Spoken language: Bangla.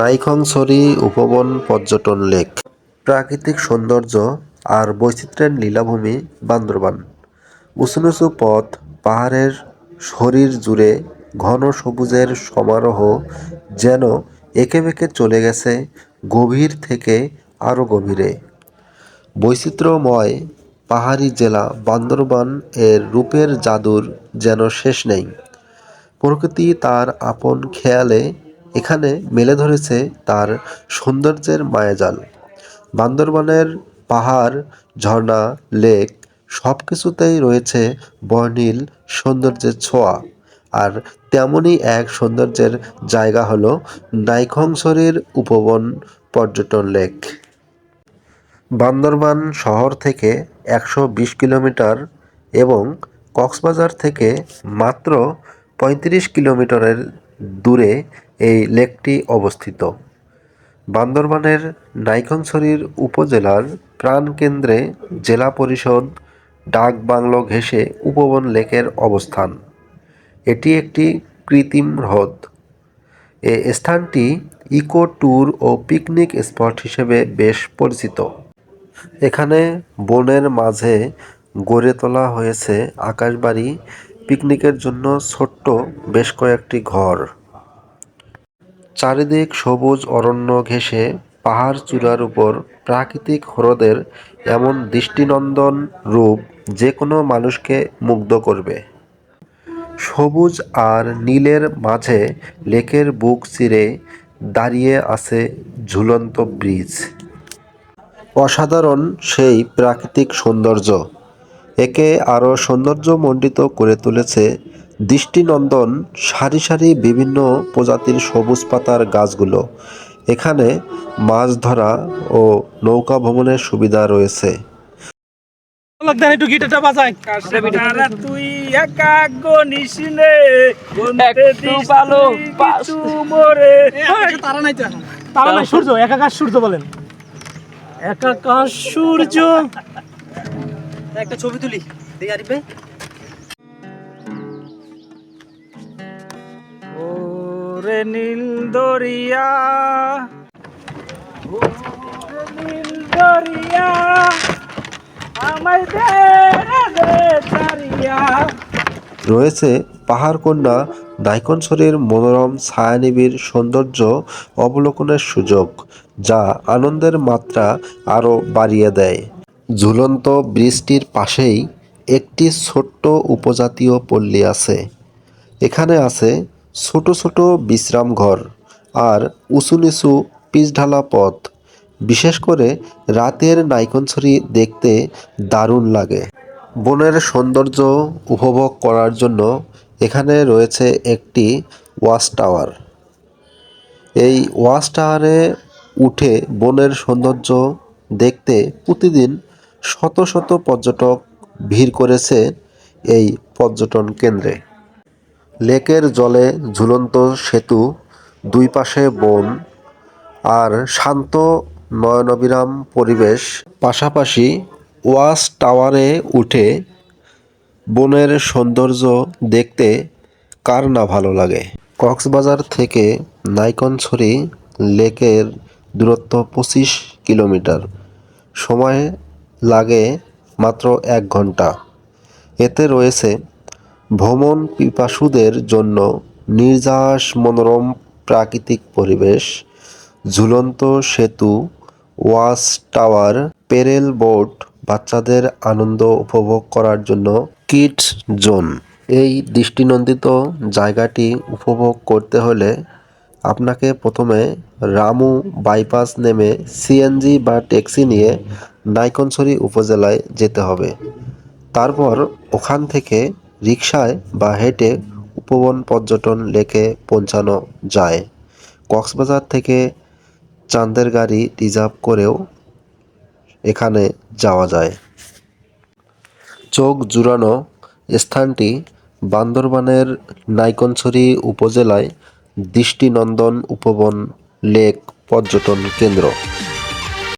নাইখংছড়ি উপবন পর্যটন লেক। প্রাকৃতিক সৌন্দর্য আর বৈচিত্র্যের লীলাভূমি বান্দরবান। উঁচু পথ, পাহাড়ের শরীর জুড়ে ঘন সবুজের সমারোহ যেন একে বেঁকে চলে গেছে গভীর থেকে আরও গভীরে। বৈচিত্র্যময় পাহাড়ি জেলা বান্দরবান এর রূপের জাদুর যেন শেষ নেই। প্রকৃতি তার আপন খেয়ালে এখানে মেলে ধরেছে তার সৌন্দর্যের মায়াজাল। বান্দরবানের পাহাড়, ঝর্ণা, লেক সব কিছুতেই রয়েছে বর্ণিল সৌন্দর্যের ছোঁয়া। আর তেমনই এক সৌন্দর্যের জায়গা হলো নাইখংছড়ির উপবন পর্যটন লেক। বান্দরবান শহর থেকে একশো বিশ কিলোমিটার এবং কক্সবাজার থেকে মাত্র পঁয়ত্রিশ কিলোমিটারের দূরে এই লেকটি অবস্থিত। বান্দরবানের নাইখংছড়ির উপজেলার প্রাণকেন্দ্রে জেলা পরিষদ ডাক বাংলো ঘেঁষে উপবন লেকের অবস্থান। এটি একটি কৃত্রিম হ্রদ। এ স্থানটি ইকো ট্যুর ও পিকনিক স্পট হিসেবে বেশ পরিচিত। এখানে বনের মাঝে গড়ে তোলা হয়েছে আকাশবাড়ি, পিকনিকের জন্য ছোট্ট বেশ কয়েকটি ঘর। চারিদিক সবুজ অরণ্য ঘেঁষে পাহাড় চূড়ার উপর প্রাকৃতিক হ্রদের এমন দৃষ্টিনন্দন রূপ যে কোনো মানুষকে মুগ্ধ করবে। সবুজ আর নীলের মাঝে লেকের বুক চিরে দাঁড়িয়ে আছে ঝুলন্ত ব্রিজ। অসাধারণ সেই প্রাকৃতিক সৌন্দর্য। একে আরও সৌন্দর্যমণ্ডিত করে তুলেছে দৃষ্টিনন্দন সারি সারি বিভিন্ন প্রজাতির সবুজ পাতার গাছগুলো। এখানে মাছ ধরা ও নৌকা ভ্রমণের সুবিধা রয়েছে। একটু গিটারটা বাজাই। তুই একা গনিস একটু ভালো মোরে। তারা নাই তারা নাই সূর্য একাকাশ সূর্য বলেন? একাকাশ সূর্য? একটা ছবি তুলি দেখি আরিফ ভাই। নীল দরিয়া। নীল দরিয়া রয়েছে পাহাড়কন্যা নাইকনছড়ির মনোরম ছায়ানিবিড় সৌন্দর্য অবলোকনের সুযোগ, যা আনন্দের মাত্রা আরও বাড়িয়ে দেয়। ঝুলন্ত ব্রিজটির পাশেই একটি ছোট্ট উপজাতীয় পল্লী আছে। এখানে আছে ছোট ছোট বিশ্রাম ঘর আর উঁচু নিচু পিচঢালা পথ। বিশেষ করে রাতের নাইকনছড়ি দেখতে দারুণ লাগে। বনের সৌন্দর্য উপভোগ করার জন্য এখানে রয়েছে একটি ওয়াচ টাওয়ার। এই ওয়াচ টাওয়ারে উঠে বনের সৌন্দর্য দেখতে প্রতিদিন শত শত পর্যটক ভিড় করেছে এই পর্যটন কেন্দ্রে। লেকের জলে ঝুলন্ত সেতু, দুই পাশে বন আর শান্ত নয়নবিরাম পরিবেশ। পাশাপাশি ওয়াচ টাওয়ারে উঠে বনের সৌন্দর্য দেখতে কার না ভালো লাগে? কক্সবাজার থেকে নাইকনছড়ি লেকের দূরত্ব পঁচিশ কিলোমিটার। সময় লাগে মাত্র এক ঘণ্টা। এতে রয়েছে ভ্রমণ পিপাসুদের জন্য নির্যাস মনোরম প্রাকৃতিক পরিবেশ, ঝুলন্ত সেতু, ওয়াচ টাওয়ার, পেরেল বোট বাচ্চাদের আনন্দ উপভোগ করার জন্য কিডস জোন। এই দৃষ্টিনন্দিত জায়গাটি উপভোগ করতে হলে আপনাকে প্রথমে রামু বাইপাস নেমে সিএনজি বা ট্যাক্সি নিয়ে নাইকনছড়ি উপজেলায় যেতে হবে। তারপর ওখান থেকে রিকশায় বা হেঁটে উপবন পর্যটন লেকে পৌঁছানো যায়। কক্সবাজার থেকে চাঁদের গাড়ি রিজার্ভ করেও এখানে যাওয়া যায়। চোখ জুড়ানো স্থানটি বান্দরবানের নাইকনছড়ি উপজেলায় দৃষ্টিনন্দন উপবন লেক পর্যটন কেন্দ্র।